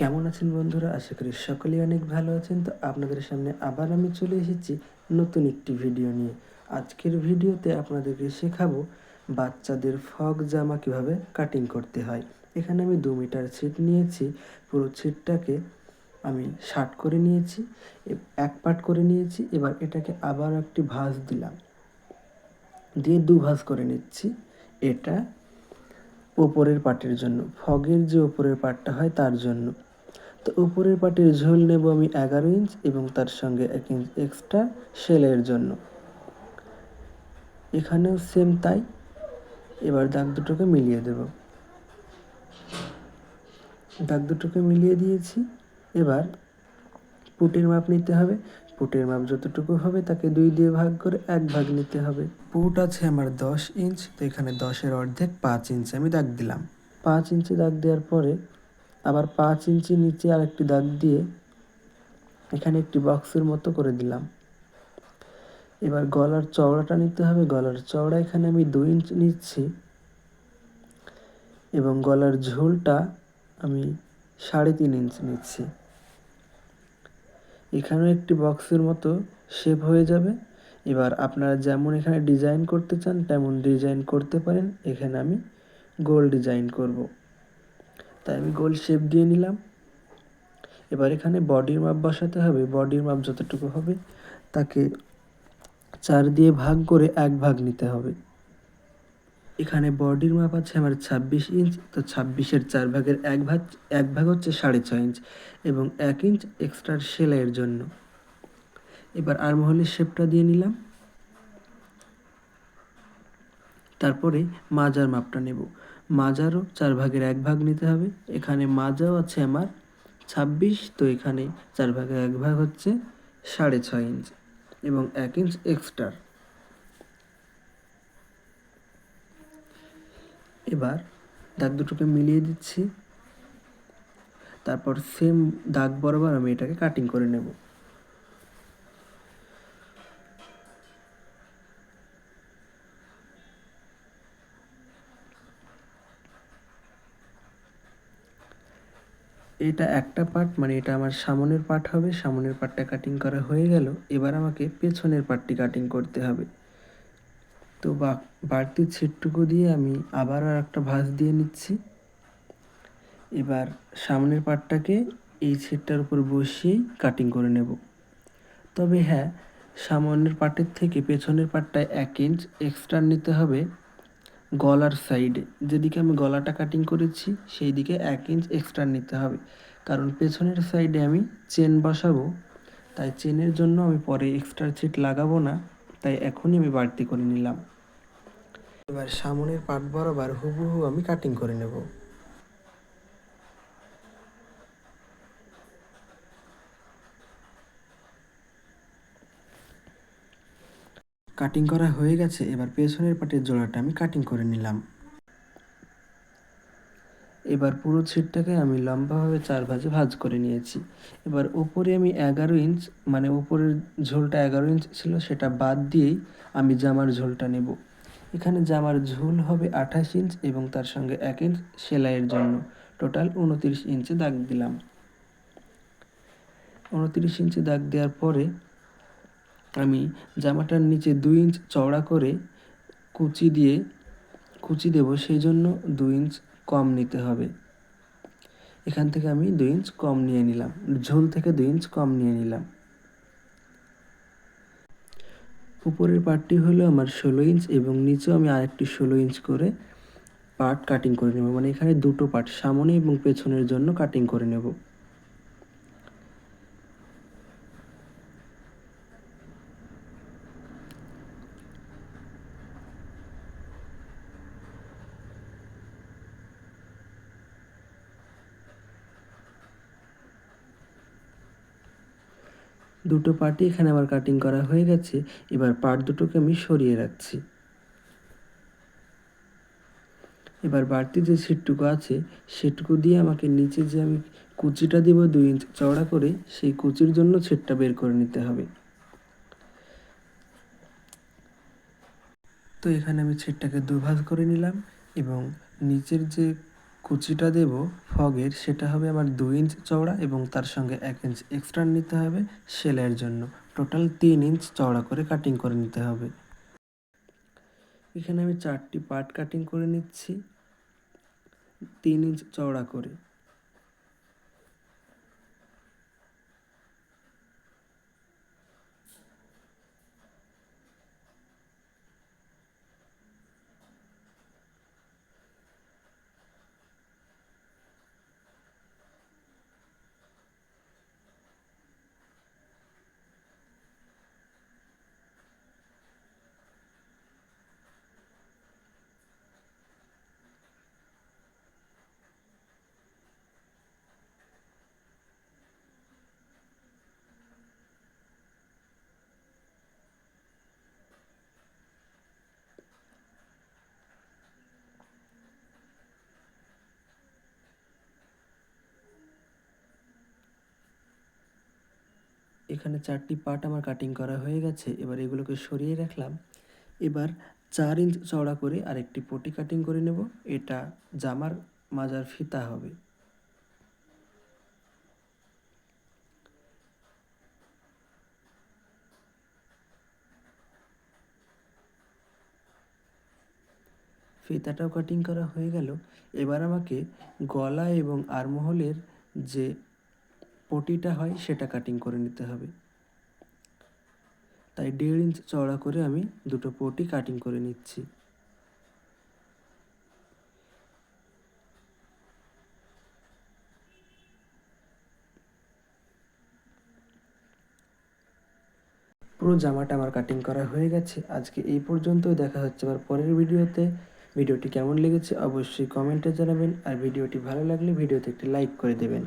কেমন আছেন বন্ধুরা? আশা করি সকলেই অনেক ভালো আছেন। তো আপনাদের সামনে আবার আমি চলে এসেছি নতুন একটি ভিডিও নিয়ে। আজকের ভিডিওতে আপনাদেরকে শেখাবো বাচ্চাদের ফগ জামা কীভাবে কাটিং করতে হয়। এখানে আমি দু মিটার ছিট নিয়েছি, পুরো ছিটটাকে আমি শার্ট করে নিয়েছি এক পাট করে নিয়েছি, এবার এটাকে আবার একটি ভাঁজ দিলাম। দিয়ে দু ভাঁজ করে নিচ্ছি। এটা ওপরের পাটের জন্য ফগের যে ওপরের পাটটা হয় তার জন্য। তো উপরের পাটির ঝোল নেব আমি এগারো ইঞ্চ এবং তার সঙ্গে এক ইঞ্চ এক্সট্রা সেলাইয়ের জন্য। এখানেও সেম তাই। এবার দাগ দুটোকে মিলিয়ে দেব। দাগ দুটোকে মিলিয়ে দিয়েছি। এবার পুটের মাপ নিতে হবে। পুটের মাপ যতটুকু হবে তাকে দুই দিয়ে ভাগ করে এক ভাগ নিতে হবে। পুট আছে আমার দশ ইঞ্চ, তো এখানে দশের অর্ধেক পাঁচ ইঞ্চ আমি দাগ দিলাম। পাঁচ ইঞ্চি দাগ দেওয়ার পরে আবার পাঁচ ইঞ্চি নিচে আরেকটি দাগ দিয়ে এখানে একটি বক্সের মতো করে দিলাম। এবার গলার চওড়াটা নিতে হবে। গলার চওড়া এখানে আমি দুই ইঞ্চ নিচ্ছি এবং গলার ঝোলটা আমি সাড়ে তিন ইঞ্চ নিচ্ছি। এখানেও একটি বক্সের মতো শেপ হয়ে যাবে। এবার আপনারা যেমন এখানে ডিজাইন করতে চান, তেমন ডিজাইন করতে পারেন। এখানে আমি গোল ডিজাইন করব। তাই আমি গোল শেপ দিয়ে নিলাম। এবার এখানে বডির মাপ বসাতে হবে। বডির মাপ যতটুকু হবে, তাকে চার দিয়ে ভাগ করে এক ভাগ নিতে হবে। এখানে বডির মাপ আছে আমার ছাব্বিশ ইঞ্চ তো ছাব্বিশের চার ভাগের এক ভাগ এক ভাগ হচ্ছে সাড়ে ছয় ইঞ্চ এবং এক ইঞ্চ এক্সট্রা সেলাইয়ের জন্য। এবার আর্মহোলের শেপটা দিয়ে নিলাম। তারপরে মাজার মাপটা নেব। মাজারও চার ভাগের এক ভাগ নিতে হবে। এখানে মাজাও আছে আমার ছাব্বিশ, তো এখানে চার ভাগের এক ভাগ হচ্ছে সাড়ে ছয় ইঞ্চ এবং এক ইঞ্চ এক্সট্রা এবার দাগ দুটোকে মিলিয়ে দিচ্ছি। তারপর সেম দাগ বরাবর আমি এটাকে কাটিং করে নেব। এটা একটা পার্ট মানে এটা আমার সামনের পার্ট হবে, সামনের পার্টটা কাটিং করা হয়ে গেল, এবার আমাকে পেছনের পার্টটি কাটিং করতে হবে। তো বাড়তি ছিটটুকু দিয়ে আমি আবার আর একটা ভাঁজ দিয়ে নিচ্ছি। এবার সামনের পার্টটাকে এই ছিটটার উপর বসিয়েই কাটিং করে নেব। তবে হ্যাঁ সামনের পার্টের থেকে পেছনের পার্টটায় এক ইঞ্চ এক্সট্রা নিতে হবে। গলার সাইডে যেদিকে আমি গলাটা কাটিং করেছি সেই দিকে এক ইঞ্চ এক্সট্রা নিতে হবে। কারণ পেছনের সাইডে আমি চেন বসাবো, তাই চেনের জন্য আমি পরে এক্সট্রা ছিট লাগাবো না, তাই এখনই আমি বাড়তি করে নিলাম। এবার সামনের পাট বরাবর হুবহু আমি কাটিং করে নেব। কাটিং করা হয়ে গেছে, এবার পেছনের পাটের জোড়াটা আমি কাটিং করে নিলাম। এবার পুরো ছিটটাকে আমি লম্বাভাবে চার ভাজে ভাজ করে নিয়েছি। এবার ওপরে আমি এগারো ইঞ্চ মানে ওপরের ঝোলটা এগারো ইঞ্চ ছিল, সেটা বাদ দিয়েই আমি জামার ঝোলটা নেব। এখানে জামার ঝোল হবে আঠাশ ইঞ্চ এবং তার সঙ্গে এক ইঞ্চ সেলাইয়ের জন্য। টোটাল উনতিরিশ ইঞ্চে দাগ দিলাম। উনতিরিশ ইঞ্চে দাগ দেওয়ার পরে আমি জামাটার নিচে দুই ইঞ্চ চওড়া করে কুচি দিয়ে, কুচি দেব, সেই জন্য দুই ইঞ্চ কম নিতে হবে। এখান থেকে আমি দুই ইঞ্চ কম নিয়ে নিলাম। ঝোল থেকে দুই ইঞ্চ কম নিয়ে নিলাম। উপরের পার্টটি হলো আমার ষোলো ইঞ্চ এবং নিচেও আমি আরেকটি ষোলো ইঞ্চ করে পার্ট কাটিং করে নেব। মানে এখানে দুটো পার্ট সামনে এবং পেছনের জন্য কাটিং করে নেব। দুটো পার্টই এখানে আমার কাটিং করা হয়ে গেছে। এবার পার্ট দুটোকে আমি সরিয়ে রাখছি। এবার বাড়তি যে সিটটুকু আছে সেটুকু দিয়ে আমাকে নিচে যে আমি কুচিটা দেবো দুই ইঞ্চ চওড়া করে, সেই কুচির জন্য ছিটটা বের করে নিতে হবে। তো এখানে আমি ছিটটাকে দুভাজ করে নিলাম এবং নিচের যে কুচিটা দেব ফগের, সেটা হবে আমার দুই ইঞ্চ চওড়া এবং তার সঙ্গে এক ইঞ্চ এক্সট্রা নিতে হবে সেলাইয়ের জন্য। টোটাল তিন ইঞ্চ চওড়া করে কাটিং করে নিতে হবে। এখানে আমি চারটি পার্ট কাটিং করে নিচ্ছি। তিন ইঞ্চ চওড়া করে। এখানে চারটি পার্ট আমার কাটিং করা হয়ে গেছে, এবার এগুলোকে সরিয়ে রাখলাম। এবার চার ইঞ্চ চওড়া করে আরেকটি পটি কাটিং করে নেব, এটা জামার মাজার ফিতা হবে। ফিতাটাও কাটিং করা হয়ে গেল। এবার আমাকে গলা এবং আরমহলের যে পটিটা হয়, সেটা কাটিং করে নিতে হবে। তাই দেড় ইঞ্চ চওড়া করে আমি দুটো পটি কাটিং করে নিচ্ছি। পুরো জামাটা আমার কাটিং করা হয়ে গেছে। আজকে এই পর্যন্তই, দেখা হচ্ছে আবার পরের ভিডিওতে। ভিডিওটি কেমন লেগেছে অবশ্যই কমেন্টে জানাবেন, আর ভিডিওটি ভালো লাগলে ভিডিওতে একটি লাইক করে দেবেন।